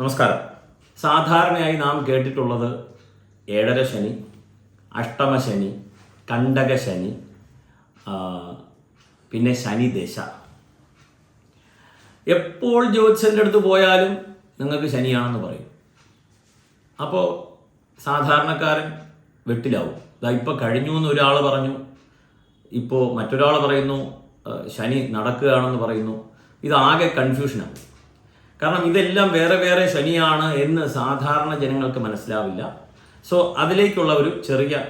നമസ്കാരം. സാധാരണയായി നാം കേട്ടിട്ടുള്ളത് ഏഴര ശനി അഷ്ടമ ശനി കണ്ടക ശനി പിന്നെ ശനി ദശ. എപ്പോൾ ജ്യോത്സ്യന്റെ അടുത്ത് പോയാലും നിങ്ങൾക്ക് ശനിയാണെന്ന് പറയും. അപ്പോൾ സാധാരണക്കാരൻ വെട്ടിലാവും. ഇതാ ഇപ്പോൾ കഴിഞ്ഞു എന്ന് ഒരാൾ പറഞ്ഞു. ഇപ്പോൾ മറ്റൊരാൾ പറയുന്നു ശനി നടക്കുകയാണെന്ന് പറയുന്നു. ഇതാകെ കൺഫ്യൂഷനാണ് കാരണം ഇതെല്ലാം വേറെ വേറെ ശനിയാണ് എന്ന് സാധാരണ ജനങ്ങൾക്ക് മനസ്സിലാവില്ല. സോ അതിലേക്കുള്ള ഒരു ചെറിയ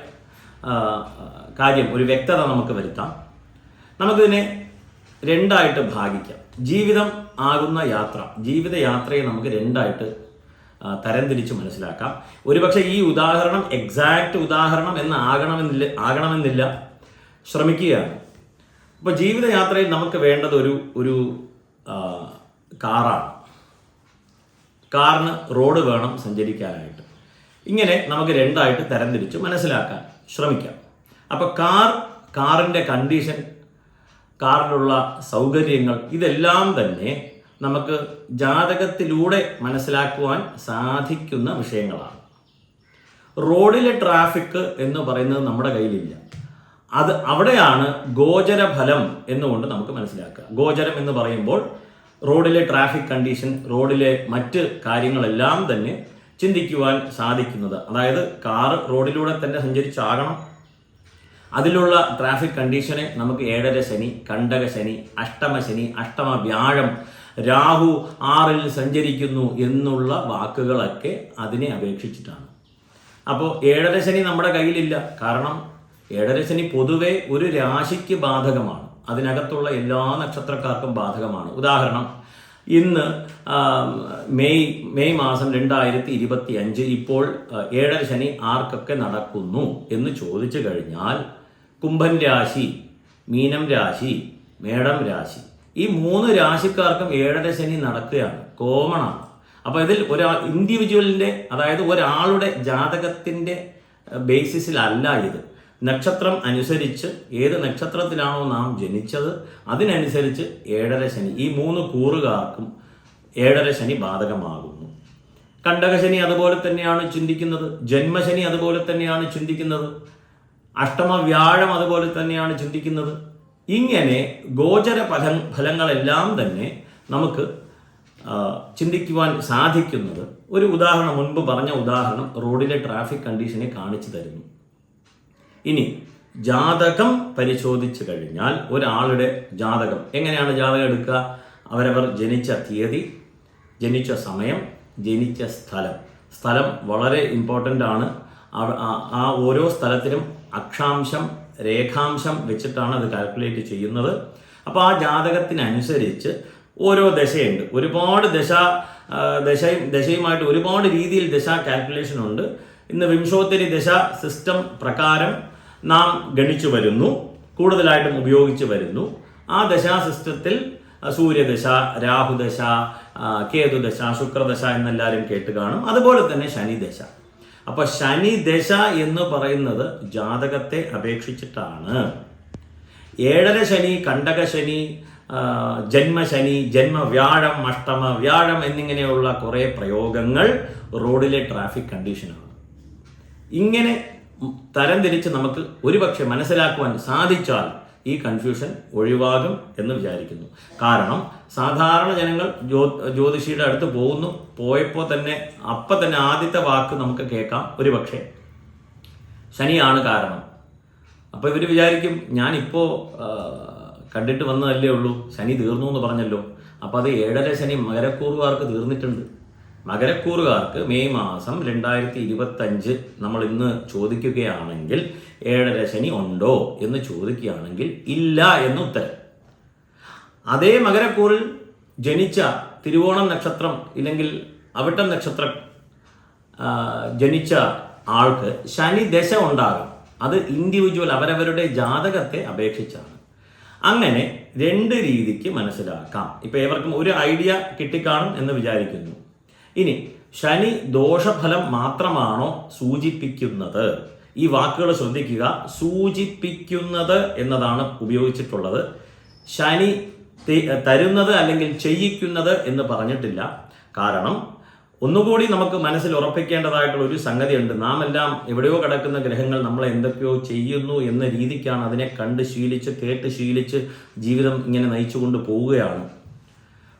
കാര്യം ഒരു വ്യക്തത നമുക്ക് വരുത്താം. നമുക്കിതിനെ രണ്ടായിട്ട് ഭാഗിക്കാം. ജീവിതം ആകുന്ന യാത്ര ജീവിത യാത്രയെ നമുക്ക് രണ്ടായിട്ട് തരംതിരിച്ച് മനസ്സിലാക്കാം. ഒരുപക്ഷെ ഈ ഉദാഹരണം എക്സാക്റ്റ് ഉദാഹരണം എന്ന് ആകണമെന്നില്ല. ആകണമെന്നില്ല ശ്രമിക്കുകയാണ്. അപ്പോൾ ജീവിതയാത്രയിൽ നമുക്ക് വേണ്ടത് ഒരു ഒരു കാറാണ്. കാറിന് റോഡ് വേണം സഞ്ചരിക്കാനായിട്ട്. ഇങ്ങനെ നമുക്ക് രണ്ടായിട്ട് തരംതിരിച്ച് മനസ്സിലാക്കാൻ ശ്രമിക്കാം. അപ്പോൾ കാർ കാറിന്റെ കണ്ടീഷൻ കാറിലുള്ള സൗകര്യങ്ങൾ ഇതെല്ലാം തന്നെ നമുക്ക് ജാതകത്തിലൂടെ മനസ്സിലാക്കുവാൻ സാധിക്കുന്ന വിഷയങ്ങളാണ്. റോഡിലെ ട്രാഫിക് എന്ന് പറയുന്നത് നമ്മുടെ കയ്യിലില്ല. അത് അവിടെയാണ് ഗോചര ഫലം എന്നുകൊണ്ട് നമുക്ക് മനസ്സിലാക്കുക. ഗോചരം എന്ന് പറയുമ്പോൾ റോഡിലെ ട്രാഫിക് കണ്ടീഷൻ റോഡിലെ മറ്റ് കാര്യങ്ങളെല്ലാം തന്നെ ചിന്തിക്കുവാൻ സാധിക്കുന്നത്. അതായത് കാറ് റോഡിലൂടെ തന്നെ സഞ്ചരിച്ചാകണം. അതിലുള്ള ട്രാഫിക് കണ്ടീഷനെ നമുക്ക് ഏഴര ശനി കണ്ടക ശനി അഷ്ടമ ശനി അഷ്ടമ വ്യാഴം രാഹു ആറിൽ സഞ്ചരിക്കുന്നു എന്നുള്ള വാക്കുകളൊക്കെ അതിനെ അപേക്ഷിച്ചിട്ടാണ്. അപ്പോൾ ഏഴര ശനി നമ്മുടെ കയ്യിലില്ല. കാരണം ഏഴര ശനി പൊതുവെ ഒരു രാശിക്ക് ബാധകമാണ്. അതിനകത്തുള്ള എല്ലാ നക്ഷത്രക്കാർക്കും ബാധകമാണ്. ഉദാഹരണം ഇന്ന് മെയ് മെയ് മാസം രണ്ടായിരത്തി ഇരുപത്തി അഞ്ച് ഇപ്പോൾ ഏഴര ശനി ആർക്കൊക്കെ നടക്കുന്നു എന്ന് ചോദിച്ചു കഴിഞ്ഞാൽ കുംഭൻ രാശി മീനം രാശി മേടം രാശി ഈ മൂന്ന് രാശിക്കാർക്കും ഏഴര ശനി നടക്കുകയാണ്. കോമണാണ് അപ്പോൾ ഇതിൽ ഒരാൾ ഇൻഡിവിജ്വലിന്റെ അതായത് ഒരാളുടെ ജാതകത്തിന്റെ ബേസിസിലല്ല ഇത്. നക്ഷത്രം അനുസരിച്ച് ഏത് നക്ഷത്രത്തിലാണോ നാം ജനിച്ചത് അതിനനുസരിച്ച് ഏഴര ശനി. ഈ മൂന്ന് കൂറുകാർക്കും ഏഴര ശനി ബാധകമാകുന്നു. കണ്ടകശനി അതുപോലെ തന്നെയാണ് ചിന്തിക്കുന്നത്. ജന്മശനി അതുപോലെ തന്നെയാണ് ചിന്തിക്കുന്നത്. അഷ്ടമ വ്യാഴം അതുപോലെ തന്നെയാണ് ചിന്തിക്കുന്നത്. ഇങ്ങനെ ഗോചര ഫല ഫലങ്ങളെല്ലാം തന്നെ നമുക്ക് ചിന്തിക്കുവാൻ സാധിക്കുന്നത്. ഒരു ഉദാഹരണം മുൻപ് പറഞ്ഞ ഉദാഹരണം റോഡിലെ ട്രാഫിക് കണ്ടീഷനെ കാണിച്ചു തരുന്നു. ഇനി ജാതകം പരിശോധിച്ചു കഴിഞ്ഞാൽ ഒരാളുടെ ജാതകം എങ്ങനെയാണ് ജാതകം എടുക്കുക? അവരവർ ജനിച്ച തീയതി ജനിച്ച സമയം ജനിച്ച സ്ഥലം. സ്ഥലം വളരെ ഇമ്പോർട്ടന്റ് ആണ്. ആ- ഓരോ സ്ഥലത്തിനും അക്ഷാംശം രേഖാംശം വെച്ചിട്ടാണ് അത് കാൽക്കുലേറ്റ് ചെയ്യുന്നത്. അപ്പോൾ ആ ജാതകത്തിനനുസരിച്ച് ഓരോ ദശയുണ്ട്. ഒരുപാട് ദശ ദശയും ദശയുമായിട്ട് ഒരുപാട് രീതിയിൽ ദശ കാൽക്കുലേഷൻ ഉണ്ട്. ഇന്ന് വിംശോത്തരി ദശ സിസ്റ്റം പ്രകാരം നാം ഗണിച്ചു വരുന്നു കൂടുതലായിട്ടും ഉപയോഗിച്ചു വരുന്നു. ആ ദശാ സിസ്റ്റത്തിൽ സൂര്യദശ രാഹുദശ കേതുദശ ശുക്രദശ എന്നെല്ലാവരും കേട്ട് കാണും. അതുപോലെ തന്നെ ശനിദശ. അപ്പൊ ശനിദശ എന്ന് പറയുന്നത് ജാതകത്തെ അപേക്ഷിച്ചിട്ടാണ്. ഏഴര ശനി കണ്ടക ശനി ജന്മശനി ജന്മവ്യാഴം അഷ്ടമ വ്യാഴം എന്നിങ്ങനെയുള്ള കുറേ പ്രയോഗങ്ങൾ റോഡിലെ ട്രാഫിക് കണ്ടീഷനാണ്. ഇങ്ങനെ തരംതിരിച്ച് നമുക്ക് ഒരുപക്ഷെ മനസ്സിലാക്കുവാൻ സാധിച്ചാൽ ഈ കൺഫ്യൂഷൻ ഒഴിവാകും എന്ന് വിചാരിക്കുന്നു. കാരണം സാധാരണ ജനങ്ങൾ ജ്യോ ജ്യോതിഷിയുടെ അടുത്ത് പോകുന്നു പോയപ്പോൾ തന്നെ അപ്പം തന്നെ ആദ്യത്തെ വാക്ക് നമുക്ക് കേൾക്കാം. ഒരുപക്ഷെ ശനിയാണ് കാരണം. അപ്പോൾ ഇവർ വിചാരിക്കും ഞാനിപ്പോൾ കണ്ടിട്ട് വന്നതല്ലേ ഉള്ളൂ. ശനി തീർന്നു എന്ന് പറഞ്ഞല്ലോ. അപ്പോൾ അത് ഏഴര ശനി മകരക്കൂറുകാർക്ക് തീർന്നിട്ടുണ്ട്. മകരക്കൂറുകാർക്ക് മെയ് മാസം രണ്ടായിരത്തി ഇരുപത്തഞ്ച് നമ്മൾ ഇന്ന് ചോദിക്കുകയാണെങ്കിൽ ഏഴര ശനി ഉണ്ടോ എന്ന് ചോദിക്കുകയാണെങ്കിൽ ഇല്ല എന്ന് ഉത്തരം. അതേ മകരക്കൂറിൽ ജനിച്ച തിരുവോണം നക്ഷത്രം ഇല്ലെങ്കിൽ അവിട്ടം നക്ഷത്രം ജനിച്ച ആൾക്ക് ശനി ദശ ഉണ്ടാകും. അത് ഇൻഡിവിജ്വൽ അവരവരുടെ ജാതകത്തെ അപേക്ഷിച്ചാണ്. അങ്ങനെ രണ്ട് രീതിക്ക് മനസ്സിലാക്കാം. ഇപ്പൊ ഏവർക്കും ഒരു ഐഡിയ കിട്ടിക്കാണും എന്ന് വിചാരിക്കുന്നു. ഇനി ശനി ദോഷഫലം മാത്രമാണോ സൂചിപ്പിക്കുന്നത്? ഈ വാക്കുകൾ ശ്രദ്ധിക്കുക. സൂചിപ്പിക്കുന്നത് എന്നതാണ് ഉപയോഗിച്ചിട്ടുള്ളത്. ശനി തരുന്നത് അല്ലെങ്കിൽ ചെയ്യിക്കുന്നത് എന്ന് പറഞ്ഞിട്ടില്ല. കാരണം ഒന്നുകൂടി നമുക്ക് മനസ്സിൽ ഉറപ്പിക്കേണ്ടതായിട്ടുള്ള ഒരു സംഗതിയുണ്ട്. നാം എല്ലാം എവിടെയോ കിടക്കുന്ന ഗ്രഹങ്ങൾ നമ്മളെ എന്തൊക്കെയോ ചെയ്യുന്നു എന്ന രീതിക്കാണ് അതിനെ കണ്ട് ശീലിച്ച് കേട്ട് ശീലിച്ച് ജീവിതം ഇങ്ങനെ നയിച്ചുകൊണ്ട് പോവുകയാണ്.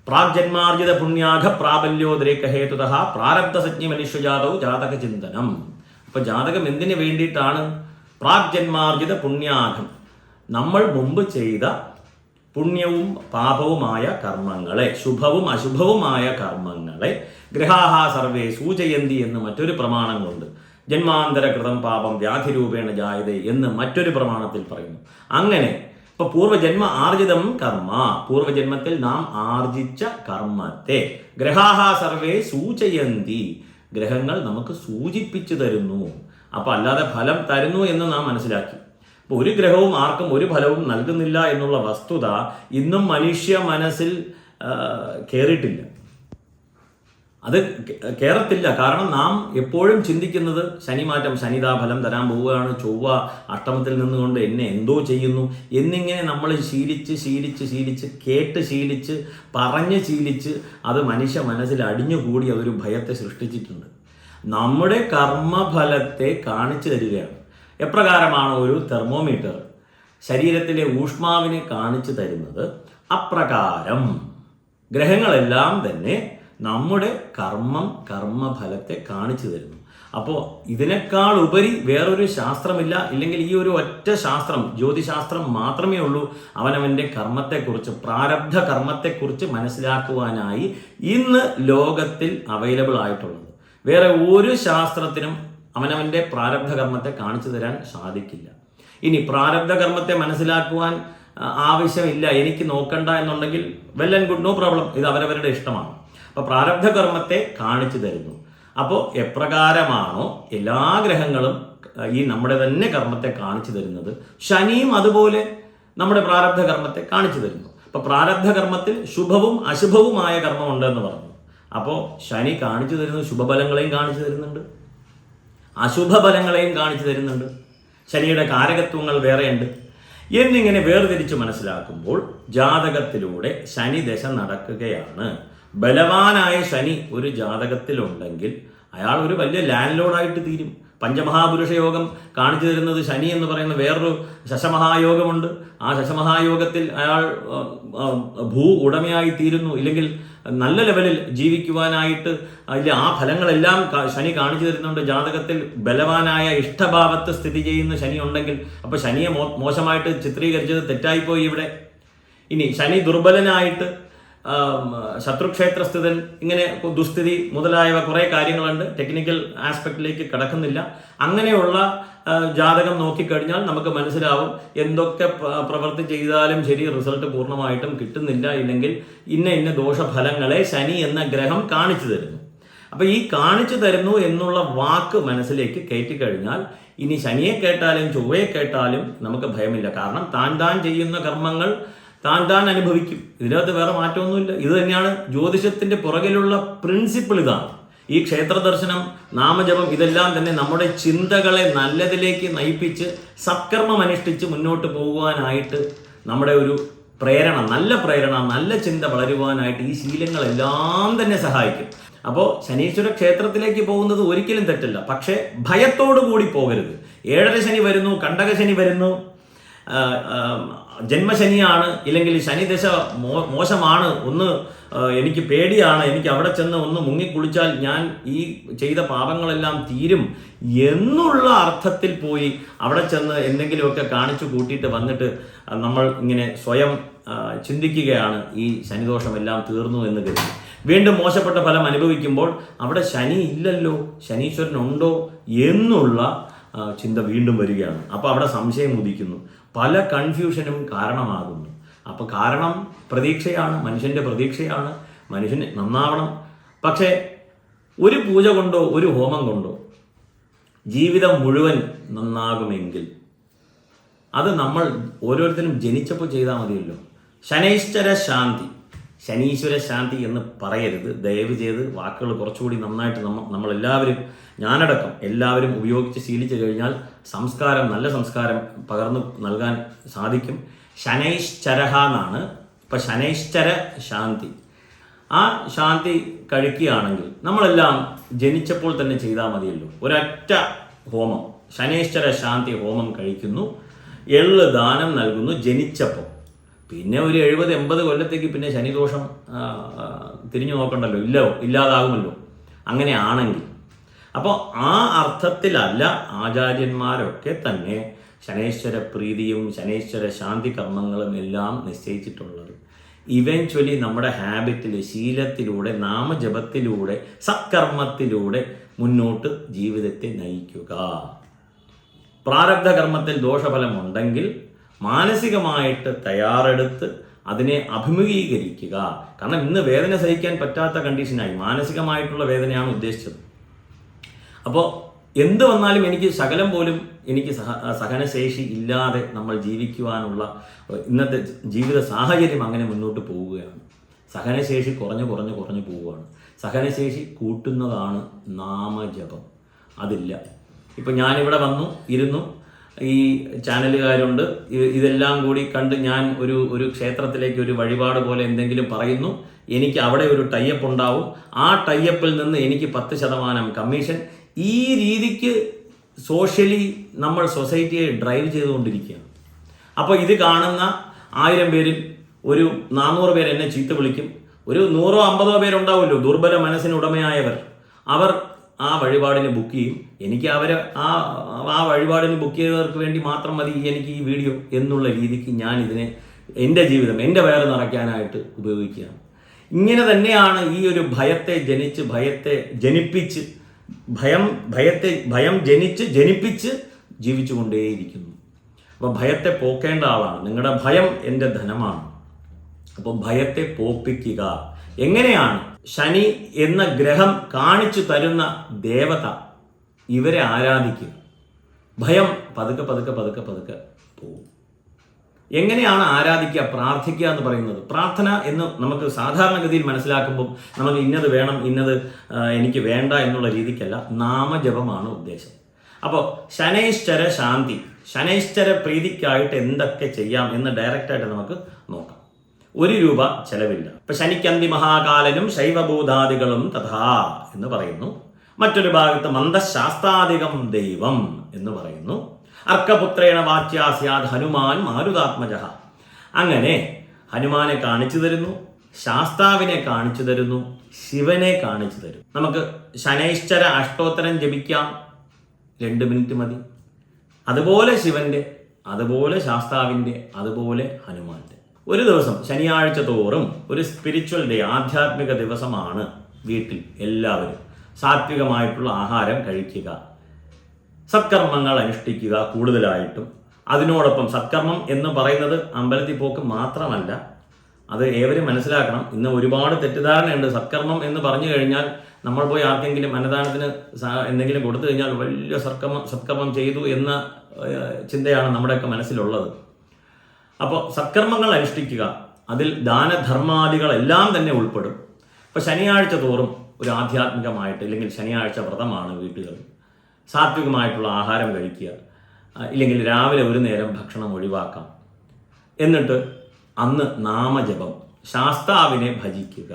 പ്രാഗ്ജന്മാർജിത പുണ്യാഘ പ്രാബല്യോദ്രേക ഹേതുത പ്രാരബ്ധസജ്ഞ മനുഷ്യജാതൗ ജാതക ചിന്തനം അപ്പൊ ജാതകം എന്തിനു വേണ്ടിയിട്ടാണ് പ്രാഗ്ജന്മാർജിത പുണ്യാഘം? നമ്മൾ മുമ്പ് ചെയ്ത പുണ്യവും പാപവുമായ കർമ്മങ്ങളെ ശുഭവും അശുഭവുമായ കർമ്മങ്ങളെ ഗ്രഹാഹ സർവേ സൂചയന്തി എന്ന് മറ്റൊരു പ്രമാണങ്ങളുണ്ട്. ജന്മാന്തരകൃതം പാപം വ്യാധിരൂപേണ ജായതേ എന്ന് മറ്റൊരു പ്രമാണത്തിൽ പറയുന്നു. അങ്ങനെ ഇപ്പൊ പൂർവജന്മ ആർജിതം കർമ്മ. പൂർവജന്മത്തിൽ നാം ആർജിച്ച കർമ്മത്തെ ഗ്രഹാഹ സർവേ സൂചയന്തി. ഗ്രഹങ്ങൾ നമുക്ക് സൂചിപ്പിച്ചു തരുന്നു. അപ്പൊ അല്ലാതെ ഫലം തരുന്നു എന്ന് നാം മനസ്സിലാക്കി. അപ്പൊ ഒരു ഗ്രഹവും ആർക്കും ഒരു ഫലവും നൽകുന്നില്ല എന്നുള്ള വസ്തുത ഇന്നും മനുഷ്യ മനസ്സിൽ കയറിയിട്ടില്ല അത് കയറത്തില്ല കാരണം നാം എപ്പോഴും ചിന്തിക്കുന്നത് ശനിമാറ്റം ശനിതാഫലം തരാൻ പോവുകയാണ്. ചൊവ്വ അഷ്ടമത്തിൽ നിന്നുകൊണ്ട് എന്നെ എന്തോ ചെയ്യുന്നു. എന്നിങ്ങനെ നമ്മൾ ശീലിച്ച് ശീലിച്ച് ശീലിച്ച് കേട്ട് ശീലിച്ച് പറഞ്ഞ് ശീലിച്ച് അത് മനുഷ്യ മനസ്സിൽ അടിഞ്ഞുകൂടി അതൊരു ഭയത്തെ സൃഷ്ടിച്ചിട്ടുണ്ട്. നമ്മുടെ കർമ്മഫലത്തെ കാണിച്ചു തരികയാണ്. എപ്രകാരമാണ് ഒരു തെർമോമീറ്റർ ശരീരത്തിലെ ഊഷ്മാവിനെ കാണിച്ചു തരുന്നത്? അപ്രകാരം. ഗ്രഹങ്ങളെല്ലാം തന്നെ നമ്മുടെ കർമ്മം കർമ്മഫലത്തെ കാണിച്ചു തരുന്നു. അപ്പോൾ ഇതിനേക്കാൾ ഉപരി വേറൊരു ശാസ്ത്രമില്ല. ഇല്ലെങ്കിൽ ഈ ഒരു ഒറ്റ ശാസ്ത്രം ജ്യോതിശാസ്ത്രം മാത്രമേ ഉള്ളൂ. അവനവന്റെ കർമ്മത്തെക്കുറിച്ച് പ്രാരബ്ധ കർമ്മത്തെക്കുറിച്ച് മനസ്സിലാക്കുവാനായി ഇന്ന് ലോകത്തിൽ അവൈലബിൾ ആയിട്ടുള്ളത്. വേറെ ഒരു ശാസ്ത്രത്തിനും അവനവന്റെ പ്രാരബ്ധ കർമ്മത്തെ കാണിച്ചു തരാൻ സാധിക്കില്ല. ഇനി പ്രാരബ്ധ കർമ്മത്തെ മനസ്സിലാക്കുവാൻ ആവശ്യമില്ല. എനിക്ക് നോക്കണ്ട എന്നുണ്ടെങ്കിൽ well and good no problem ഇത് അവരവരുടെ ഇഷ്ടമാണ്. അപ്പൊ പ്രാരബ്ധ കർമ്മത്തെ കാണിച്ചു തരുന്നു. അപ്പോൾ എപ്രകാരമാണോ എല്ലാ ഗ്രഹങ്ങളും ഈ നമ്മുടെ തന്നെ കർമ്മത്തെ കാണിച്ചു തരുന്നത്? ശനിയും അതുപോലെ നമ്മുടെ പ്രാരബ്ധ കർമ്മത്തെ കാണിച്ചു തരുന്നു. അപ്പൊ പ്രാരബ്ധ കർമ്മത്തിൽ ശുഭവും അശുഭവുമായ കർമ്മം ഉണ്ടെന്ന് പറഞ്ഞു. അപ്പോൾ ശനി കാണിച്ചു തരുന്നു ശുഭഫലങ്ങളെയും കാണിച്ചു തരുന്നുണ്ട്. അശുഭ ഫലങ്ങളെയും കാണിച്ചു തരുന്നുണ്ട്. ശനിയുടെ കാരകത്വങ്ങൾ വേറെയുണ്ട്. എന്നിങ്ങനെ വേർതിരിച്ച് മനസ്സിലാക്കുമ്പോൾ ജാതകത്തിലൂടെ ശനി ദശ നടക്കുകയാണ്. ബലവാനായ ശനി ഒരു ജാതകത്തിലുണ്ടെങ്കിൽ അയാൾ ഒരു വലിയ ലാൻഡ് ലോഡായിട്ട് തീരും. പഞ്ചമഹാപുരുഷ യോഗം കാണിച്ചു തരുന്നത് ശനി എന്ന് പറയുന്ന വേറൊരു ശശമഹായോഗമുണ്ട്. ആ ശശമഹായോഗത്തിൽ അയാൾ ഭൂ ഉടമയായി തീരുന്നു. ഇല്ലെങ്കിൽ നല്ല ലെവലിൽ ജീവിക്കുവാനായിട്ട് അതിലെ ആ ഫലങ്ങളെല്ലാം ശനി കാണിച്ചു തരുന്നുണ്ട്. ജാതകത്തിൽ ബലവാനായ ഇഷ്ടഭാവത്ത് സ്ഥിതി ചെയ്യുന്ന ശനി ഉണ്ടെങ്കിൽ അപ്പോൾ ശനിയെ മോശമായിട്ട് ചിത്രീകരിച്ചത് തെറ്റായിപ്പോയി ഇവിടെ. ഇനി ശനി ദുർബലനായിട്ട് ശത്രുക്ഷേത്രസ്ഥിതൻ ഇങ്ങനെ ദുസ്ഥിതി മുതലായവ കുറേ കാര്യങ്ങളുണ്ട്. ടെക്നിക്കൽ ആസ്പെക്റ്റിലേക്ക് കടക്കുന്നില്ല. അങ്ങനെയുള്ള ജാതകം നോക്കിക്കഴിഞ്ഞാൽ നമുക്ക് മനസ്സിലാവും എന്തൊക്കെ പ്ര- പ്രവൃത്തി ചെയ്താലും ശരി റിസൾട്ട് പൂർണമായിട്ടും കിട്ടുന്നില്ല. ഇല്ലെങ്കിൽ ഇന്ന ഇന്ന ദോഷഫലങ്ങളെ ശനി എന്ന ഗ്രഹം കാണിച്ചു തരുന്നു. അപ്പൊ ഈ കാണിച്ചു തരുന്നു എന്നുള്ള വാക്ക് മനസ്സിലേക്ക് കയറ്റിക്കഴിഞ്ഞാൽ ഇനി ശനിയെ കേട്ടാലും ചൊവ്വയെ കേട്ടാലും നമുക്ക് ഭയമില്ല. കാരണം താൻ താൻ ചെയ്യുന്ന കർമ്മങ്ങൾ താൻ താൻ അനുഭവിക്കും. ഇതിനകത്ത് വേറെ മാറ്റമൊന്നുമില്ല. ഇത് തന്നെയാണ് ജ്യോതിഷത്തിന്റെ പുറകിലുള്ള പ്രിൻസിപ്പിൾ ഇതാണ്. ഈ ക്ഷേത്ര ദർശനം നാമജപം ഇതെല്ലാം തന്നെ നമ്മുടെ ചിന്തകളെ നല്ലതിലേക്ക് നയിപ്പിച്ച് സത്കർമ്മം അനുഷ്ഠിച്ച് മുന്നോട്ട് പോകുവാനായിട്ട് നമ്മുടെ ഒരു പ്രേരണ നല്ല പ്രേരണ നല്ല ചിന്ത വളരുവാനായിട്ട് ഈ ശീലങ്ങളെല്ലാം തന്നെ സഹായിക്കും. അപ്പോൾ ശനീശ്വര ക്ഷേത്രത്തിലേക്ക് പോകുന്നത് ഒരിക്കലും തെറ്റല്ല. പക്ഷേ ഭയത്തോടു കൂടി പോകരുത്. ഏഴര ശനി വരുന്നു കണ്ടക ശനി വരുന്നു ജന്മശനിയാണ് ഇല്ലെങ്കിൽ ശനിദശ മോ മോശമാണ് ഒന്ന് എനിക്ക് പേടിയാണ് എനിക്ക് അവിടെ ചെന്ന് ഒന്ന് മുങ്ങിക്കുളിച്ചാൽ ഞാൻ ഈ ചെയ്ത പാപങ്ങളെല്ലാം തീരും എന്നുള്ള അർത്ഥത്തിൽ പോയി അവിടെ ചെന്ന് എന്തെങ്കിലുമൊക്കെ കാണിച്ചു കൂട്ടിയിട്ട് വന്നിട്ട് നമ്മൾ ഇങ്ങനെ സ്വയം ചിന്തിക്കുകയാണ് ഈ ശനിദോഷമെല്ലാം തീർന്നു എന്ന് കരുതി. വീണ്ടും മോശപ്പെട്ട ഫലം അനുഭവിക്കുമ്പോൾ അവിടെ ശനി ഇല്ലല്ലോ ശനീശ്വരനുണ്ടോ എന്നുള്ള ചിന്ത വീണ്ടും വരികയാണ്. അപ്പോൾ അവിടെ സംശയം ഉദിക്കുന്നു. പല കൺഫ്യൂഷനും കാരണമാകുന്നു. അപ്പോൾ കാരണം പ്രതീക്ഷയാണ് മനുഷ്യന്റെ പ്രതീക്ഷയാണ്. മനുഷ്യന് നന്നാവണം. പക്ഷേ ഒരു പൂജ കൊണ്ടോ ഒരു ഹോമം കൊണ്ടോ ജീവിതം മുഴുവൻ നന്നാകുമെങ്കിൽ അത് നമ്മൾ ഓരോരുത്തരും ജനിച്ചപ്പോൾ ചെയ്താൽ മതിയല്ലോ. ശനൈശ്വര ശാന്തി ശനീശ്വര ശാന്തി എന്ന് പറയരുത്. ദയവ് ചെയ്ത് വാക്കുകൾ കുറച്ചുകൂടി നന്നായിട്ട് നമ്മ നമ്മളെല്ലാവരും ഞാനടക്കം എല്ലാവരും ഉപയോഗിച്ച് ശീലിച്ചു കഴിഞ്ഞാൽ സംസ്കാരം നല്ല സംസ്കാരം പകർന്നു നൽകാൻ സാധിക്കും. ശനൈശ്ചരഹ എന്നാണ്. ഇപ്പം ശനൈശ്ചര ശാന്തി. ആ ശാന്തി കഴിക്കുകയാണെങ്കിൽ നമ്മളെല്ലാം ജനിച്ചപ്പോൾ തന്നെ ചെയ്താൽ മതിയല്ലോ. ഒരൊറ്റ ഹോമം. ശനേശ്വര ശാന്തി ഹോമം കഴിക്കുന്നു. എള്ള് ദാനം നൽകുന്നു ജനിച്ചപ്പോൾ. പിന്നെ ഒരു എഴുപത് എൺപത് കൊല്ലത്തേക്ക് പിന്നെ ശനിദോഷം തിരിഞ്ഞു നോക്കണ്ടല്ലോ. ഇല്ലോ ഇല്ലാതാകുമല്ലോ. അങ്ങനെയാണെങ്കിൽ. അപ്പോൾ ആ അർത്ഥത്തിലല്ല ആചാര്യന്മാരൊക്കെ തന്നെ ശനേശ്വര പ്രീതിയും ശനേശ്വര ശാന്തി കർമ്മങ്ങളും എല്ലാം നിശ്ചയിച്ചിട്ടുള്ളത്. ഇവൻച്വലി നമ്മുടെ ഹാബിറ്റിൽ ശീലത്തിലൂടെ നാമജപത്തിലൂടെ സത്കർമ്മത്തിലൂടെ മുന്നോട്ട് ജീവിതത്തെ നയിക്കുക. പ്രാരബ്ധ കർമ്മത്തിൽ ദോഷഫലമുണ്ടെങ്കിൽ മാനസികമായിട്ട് തയ്യാറെടുത്ത് അതിനെ അഭിമുഖീകരിക്കുക. കാരണം ഇന്ന് വേദന സഹിക്കാൻ പറ്റാത്ത കണ്ടീഷനായി മാനസികമായിട്ടുള്ള വേദനയാണ് ഉദ്ദേശിച്ചത്. അപ്പോൾ എന്ത് വന്നാലും എനിക്ക് ശകലം പോലും എനിക്ക് സഹ സഹനശേഷി ഇല്ലാതെ നമ്മൾ ജീവിക്കുവാനുള്ള ഇന്നത്തെ ജീവിത സാഹചര്യം അങ്ങനെ മുന്നോട്ട് പോവുകയാണ്. സഹനശേഷി കുറഞ്ഞു കുറഞ്ഞു കുറഞ്ഞു പോവുകയാണ്. സഹനശേഷി കൂട്ടുന്നതാണ് നാമജപം. അതില്ല. ഇപ്പം ഞാനിവിടെ വന്നു ഇരുന്നു ഈ ചാനലുകാരുണ്ട്. ഇതെല്ലാം കൂടി കണ്ട് ഞാൻ ഒരു ഒരു ക്ഷേത്രത്തിലേക്ക് ഒരു വഴിപാട് പോലെ എന്തെങ്കിലും പറയുന്നു. എനിക്ക് അവിടെ ഒരു ടൈപ്പ് ഉണ്ടാവും. ആ ടൈപ്പിൽ നിന്ന് എനിക്ക് പത്ത് ശതമാനം കമ്മീഷൻ ഈ രീതിക്ക് സോഷ്യലി നമ്മൾ സൊസൈറ്റിയെ ഡ്രൈവ് ചെയ്തുകൊണ്ടിരിക്കുകയാണ്. അപ്പോൾ ഇത് കാണുന്ന ആയിരം പേരിൽ ഒരു നാനൂറ് പേര് എന്നെ ചീത്ത വിളിക്കും. ഒരു നൂറോ അമ്പതോ പേരുണ്ടാവുമല്ലോ. ദുർബല മനസ്സിന് ഉടമയായവർ. അവർ ആ വഴിപാടിന് ബുക്ക് ചെയ്യും. എനിക്ക് അവരെ ആ ആ വഴിപാടിന് ബുക്ക് ചെയ്തവർക്ക് വേണ്ടി മാത്രം മതി എനിക്ക് ഈ വീഡിയോ എന്നുള്ള രീതിക്ക് ഞാൻ ഇതിനെ എന്റെ ജീവിതം എന്റെ വയറ് നിറയ്ക്കാനായിട്ട് ഉപയോഗിക്കുകയാണ്. ഇങ്ങനെ തന്നെയാണ് ഈ ഒരു ഭയത്തെ ജനിച്ച് ഭയത്തെ ജനിപ്പിച്ച് ഭയം ഭയത്തെ ഭയം ജനിച്ച് ജനിപ്പിച്ച് ജീവിച്ചുകൊണ്ടേയിരിക്കുന്നു. അപ്പോൾ ഭയത്തെ പോക്കേണ്ട ആളാണ്. നിങ്ങളുടെ ഭയം എന്റെ ധനമാണ്. അപ്പോൾ ഭയത്തെ പോപ്പിക്കുക. എങ്ങനെയാണ് ശനി എന്ന ഗ്രഹം കാണിച്ചു തരുന്ന ദേവത ഇവരെ ആരാധിക്കുക ഭയം പതുക്കെ പതുക്കെ പതുക്കെ പതുക്കെ പോകും. എങ്ങനെയാണ് ആരാധിക്കുക പ്രാർത്ഥിക്കുക എന്ന് പറയുന്നത്? പ്രാർത്ഥന എന്ന് നമുക്ക് സാധാരണഗതിയിൽ മനസ്സിലാക്കുമ്പോൾ നമുക്ക് ഇന്നത് വേണം ഇന്നത് എനിക്ക് വേണ്ട എന്നുള്ള രീതിക്കല്ല നാമജപമാണ് ഉദ്ദേശം. അപ്പോൾ ശനൈശ്വര ശാന്തി ശനൈശ്വര പ്രീതിക്കായിട്ട് എന്തൊക്കെ ചെയ്യാം എന്ന് ഡയറക്റ്റായിട്ട് നമുക്ക് ഒരു രൂപ ചെലവില്ല. ഇപ്പൊ ശനിക്കന്തി മഹാകാലനും ശൈവഭൂതാദികളും തഥാ എന്ന് പറയുന്നു. മറ്റൊരു ഭാഗത്ത് മന്ദശാസ്താദികം ദൈവം എന്ന് പറയുന്നു. അർക്കപുത്രേണ വാച്യാസ്യാദ് ഹനുമാൻ മാരുതാത്മജ. അങ്ങനെ ഹനുമാനെ കാണിച്ചു തരുന്നു ശാസ്താവിനെ കാണിച്ചു തരുന്നു ശിവനെ കാണിച്ചു തരും നമുക്ക് ശനൈശ്വര അഷ്ടോത്തരം ജപിക്കാം. രണ്ട് മിനിറ്റ് മതി. അതുപോലെ ശിവന്റെ അതുപോലെ ശാസ്താവിന്റെ അതുപോലെ ഹനുമാന്റെ. ഒരു ദിവസം ശനിയാഴ്ച തോറും ഒരു സ്പിരിച്വൽ ഡേ ആധ്യാത്മിക ദിവസമാണ് വീട്ടിൽ എല്ലാവരും. സാത്വികമായിട്ടുള്ള ആഹാരം കഴിക്കുക. സത്കർമ്മങ്ങൾ അനുഷ്ഠിക്കുക കൂടുതലായിട്ടും. അതിനോടൊപ്പം സത്കർമ്മം എന്ന് പറയുന്നത് അമ്പലത്തിൽ പോക്ക് മാത്രമല്ല അത് ഏവരും മനസ്സിലാക്കണം. ഇന്ന് ഒരുപാട് തെറ്റിദ്ധാരണയുണ്ട്. സത്കർമ്മം എന്ന് പറഞ്ഞു കഴിഞ്ഞാൽ നമ്മൾ പോയി ആർക്കെങ്കിലും അന്നദാനത്തിന് എന്തെങ്കിലും കൊടുത്തു കഴിഞ്ഞാൽ വലിയ സത്കർമ്മം സത്കർമ്മം ചെയ്തു എന്ന ചിന്തയാണ് നമ്മുടെയൊക്കെ മനസ്സിലുള്ളത്. അപ്പോൾ സത്കർമ്മങ്ങൾ അനുഷ്ഠിക്കുക അതിൽ ദാനധർമാദികളെല്ലാം തന്നെ ഉൾപ്പെടും. അപ്പോൾ ശനിയാഴ്ച തോറും ഒരു ആധ്യാത്മികമായിട്ട് അല്ലെങ്കിൽ ശനിയാഴ്ച വ്രതമാണ് വീട്ടുകളിൽ. സാത്വികമായിട്ടുള്ള ആഹാരം കഴിക്കുക ഇല്ലെങ്കിൽ രാവിലെ ഒരു നേരം ഭക്ഷണം ഒഴിവാക്കാം. എന്നിട്ട് അന്ന് നാമജപം ശാസ്താവിനെ ഭജിക്കുക.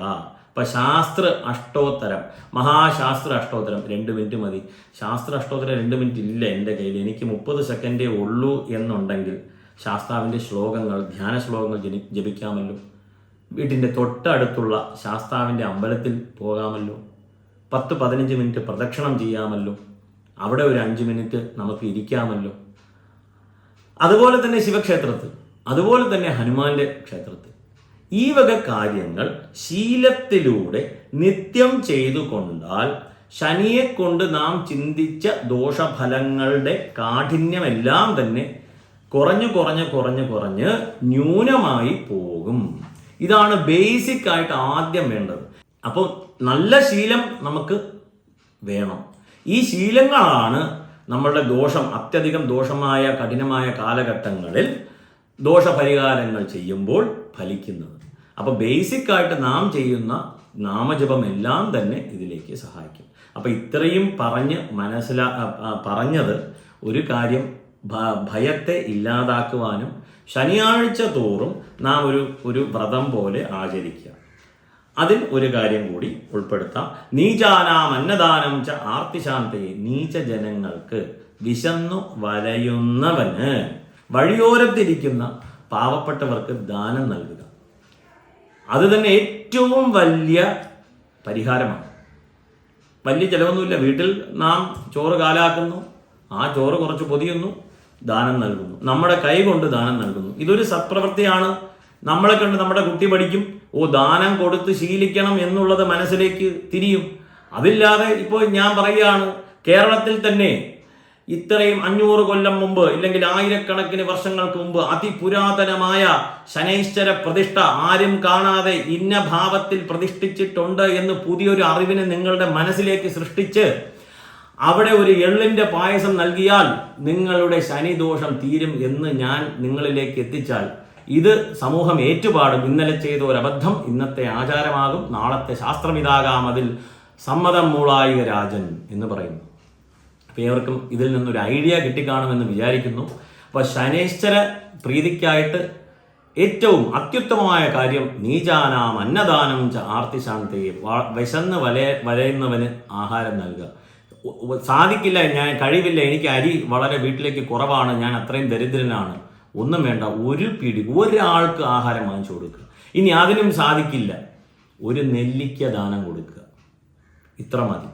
ഇപ്പം ശാസ്ത്ര അഷ്ടോത്തരം മഹാശാസ്ത്ര അഷ്ടോത്തരം രണ്ട് മിനിറ്റ് മതി. ശാസ്ത്ര അഷ്ടോത്തരം രണ്ട് മിനിറ്റ് ഇല്ല എന്റെ കയ്യിൽ. എനിക്ക് മുപ്പത് സെക്കൻഡേ ഉള്ളൂ എന്നുണ്ടെങ്കിൽ ശാസ്താവിന്റെ ശ്ലോകങ്ങൾ ധ്യാന ശ്ലോകങ്ങൾ ജനി ജപിക്കാമല്ലോ. വീട്ടിന്റെ തൊട്ടടുത്തുള്ള ശാസ്താവിന്റെ അമ്പലത്തിൽ പോകാമല്ലോ. പത്ത് പതിനഞ്ച് മിനിറ്റ് പ്രദക്ഷിണം ചെയ്യാമല്ലോ. അവിടെ ഒരു അഞ്ച് മിനിറ്റ് നമുക്ക് ഇരിക്കാമല്ലോ. അതുപോലെ തന്നെ ശിവക്ഷേത്രത്തിൽ അതുപോലെ തന്നെ ഹനുമാന്റെ ക്ഷേത്രത്തിൽ. ഈ വക കാര്യങ്ങൾ ശീലത്തിലൂടെ നിത്യം ചെയ്തു കൊണ്ടാൽ ശനിയെ കൊണ്ട് നാം ചിന്തിച്ച ദോഷഫലങ്ങളുടെ കാഠിന്യമെല്ലാം തന്നെ കുറഞ്ഞു കുറഞ്ഞ് കുറഞ്ഞ് കുറഞ്ഞ് ന്യൂനമായി പോകും. ഇതാണ് ബേസിക് ആയിട്ട് ആദ്യം വേണ്ടത്. അപ്പോൾ നല്ല ശീലം നമുക്ക് വേണം. ഈ ശീലങ്ങളാണ് നമ്മളുടെ ദോഷം അത്യധികം ദോഷമായ കഠിനമായ കാലഘട്ടങ്ങളിൽ ദോഷപരിഹാരങ്ങൾ ചെയ്യുമ്പോൾ ഫലിക്കുന്നത്. അപ്പോൾ ബേസിക് ആയിട്ട് നാം ചെയ്യുന്ന നാമജപം എല്ലാം തന്നെ ഇതിലേക്ക് സഹായിക്കും. അപ്പോൾ ഇത്രയും പറഞ്ഞ് മനസ്സിലാ പറഞ്ഞത് ഒരു കാര്യം ഭയത്തെ ഇല്ലാതാക്കുവാനും ശനിയാഴ്ച തോറും നാം ഒരു ഒരു വ്രതം പോലെ ആചരിക്കുക. അതിൽ ഒരു കാര്യം കൂടി ഉൾപ്പെടുത്താം. നീചാനാം അന്നദാനം ച ആർത്തിശാന്തയെ നീച ജനങ്ങൾക്ക് വിശന്നു വലയുന്നവന് വഴിയോരത്തിരിക്കുന്ന പാവപ്പെട്ടവർക്ക് ദാനം നൽകുക. അത് തന്നെ ഏറ്റവും വലിയ പരിഹാരമാണ്. വലിയ ചിലവൊന്നുമില്ല. വീട്ടിൽ നാം ചോറ് കാലാക്കുന്നു. ആ ചോറ് കുറച്ച് പൊതിയുന്നു. ദാനം നൽകുന്നു. നമ്മുടെ കൈ കൊണ്ട് ദാനം നൽകുന്നു. ഇതൊരു സത്പ്രവൃത്തിയാണ്. നമ്മളെ കണ്ട് നമ്മുടെ കുട്ടി പഠിക്കും. ഓ ദാനം കൊടുത്ത് ശീലിക്കണം എന്നുള്ളത് മനസ്സിലേക്ക് തിരിയും. അതില്ലാതെ ഇപ്പോൾ ഞാൻ പറയുകയാണ് കേരളത്തിൽ തന്നെ ഇത്രയും അഞ്ഞൂറ് കൊല്ലം മുമ്പ് ഇല്ലെങ്കിൽ ആയിരക്കണക്കിന് വർഷങ്ങൾക്ക് മുമ്പ് അതിപുരാതനമായ ശനൈശ്വര പ്രതിഷ്ഠ ആരും കാണാതെ ഇന്ന ഭാവത്തിൽ പ്രതിഷ്ഠിച്ചിട്ടുണ്ട് എന്ന് പുതിയൊരു അറിവിനെ നിങ്ങളുടെ മനസ്സിലേക്ക് സൃഷ്ടിച്ച് അവിടെ ഒരു എള്ളിന്റെ പായസം നൽകിയാൽ നിങ്ങളുടെ ശനിദോഷം തീരും എന്ന് ഞാൻ നിങ്ങളിലേക്ക് എത്തിച്ചാൽ. ഇത് സമൂഹം ഏറ്റുപാടും. ഇന്നലെ ചെയ്ത ഒരു അബദ്ധം ഇന്നത്തെ ആചാരമാകും. നാളത്തെ ശാസ്ത്രമിതാകാം അതിൽ സമ്മതം മൂളായിക രാജൻ എന്ന് പറയുന്നു. അപ്പോൾ ഏവർക്കും ഇതിൽ നിന്നൊരു ഐഡിയ കിട്ടിക്കാണുമെന്ന് വിചാരിക്കുന്നു. അപ്പോൾ ശനേശ്വര പ്രീതിക്കായിട്ട് ഏറ്റവും അത്യുത്തമമായ കാര്യം നീചാനാം അന്നദാനം ച ആർത്തിശാന്തയെ വിശന്ന് വലയ വലയുന്നവന് ആഹാരം നൽകുക. സാധിക്കില്ല ഞാൻ കഴിവില്ല എനിക്ക് അരി വളരെ വീട്ടിലേക്ക് കുറവാണ് ഞാൻ അത്രയും ദരിദ്രനാണ്. ഒന്നും വേണ്ട ഒരു പിടി ഒരാൾക്ക് ആഹാരം വാങ്ങിച്ചു കൊടുക്കുക. ഇനി അതിനും സാധിക്കില്ല. ഒരു നെല്ലിക്ക ദാനം കൊടുക്കുക. ഇത്ര മതി.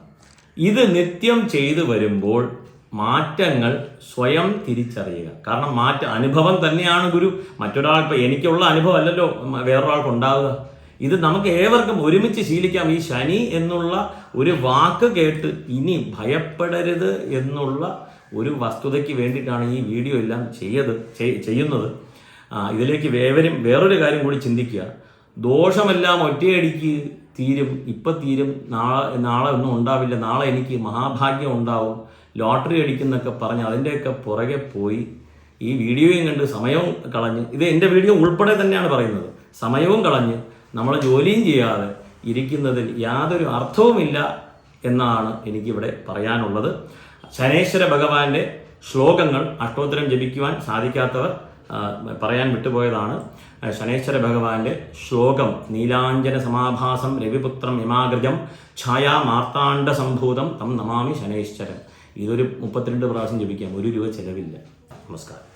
ഇത് നിത്യം ചെയ്തു വരുമ്പോൾ മാറ്റങ്ങൾ സ്വയം തിരിച്ചറിയുക. കാരണം മാറ്റ അനുഭവം തന്നെയാണ് ഗുരു. മറ്റൊരാൾ ഇപ്പം എനിക്കുള്ള അനുഭവം അല്ലല്ലോ വേറൊരാൾക്ക് ഉണ്ടാവുക. ഇത് നമുക്ക് ഏവർക്കും ഒരുമിച്ച് ശീലിക്കാം. ഈ ശനി എന്നുള്ള ഒരു വാക്ക് കേട്ട് ഇനി ഭയപ്പെടരുത് എന്നുള്ള ഒരു വസ്തുതയ്ക്ക് വേണ്ടിയിട്ടാണ് ഈ വീഡിയോ എല്ലാം ചെയ്യത് ചെയ്യുന്നത്. ഇതിലേക്ക് വേവരും വേറൊരു കാര്യം കൂടി ചിന്തിക്കുക. ദോഷമെല്ലാം ഒറ്റയടിക്ക് തീരും ഇപ്പം തീരും നാളെ നാളെ ഒന്നും ഉണ്ടാവില്ല നാളെ എനിക്ക് മഹാഭാഗ്യം ഉണ്ടാവും ലോട്ടറി അടിക്കുന്നൊക്കെ പറഞ്ഞ് അതിന്റെയൊക്കെ പുറകെ പോയി ഈ വീഡിയോയും കണ്ട് സമയവും കളഞ്ഞ് ഇത് എന്റെ വീഡിയോ ഉൾപ്പെടെ തന്നെയാണ് പറയുന്നത് സമയവും കളഞ്ഞ് നമ്മൾ ജോലിയും ചെയ്യാതെ ഇരിക്കുന്നതിൽ യാതൊരു അർത്ഥവുമില്ല എന്നാണ് എനിക്കിവിടെ പറയാനുള്ളത്. ശനേശ്വര ഭഗവാന്റെ ശ്ലോകങ്ങൾ അഷ്ടോത്തരം ജപിക്കുവാൻ സാധിക്കാത്തവർ പറയാൻ വിട്ടുപോയതാണ്. ശനേശ്വര ഭഗവാന്റെ ശ്ലോകം നീലാഞ്ജന സമാഭാസം രവിപുത്രം യമാഗ്രജം ഛായാ മാർത്താണ്ഡ സംഭൂതം തം നമാമി ശനേശ്വരൻ. ഇതൊരു മുപ്പത്തിരണ്ട് പ്രാവശ്യം ജപിക്കാം ഒരു രൂപ ചെലവില്ല. നമസ്കാരം.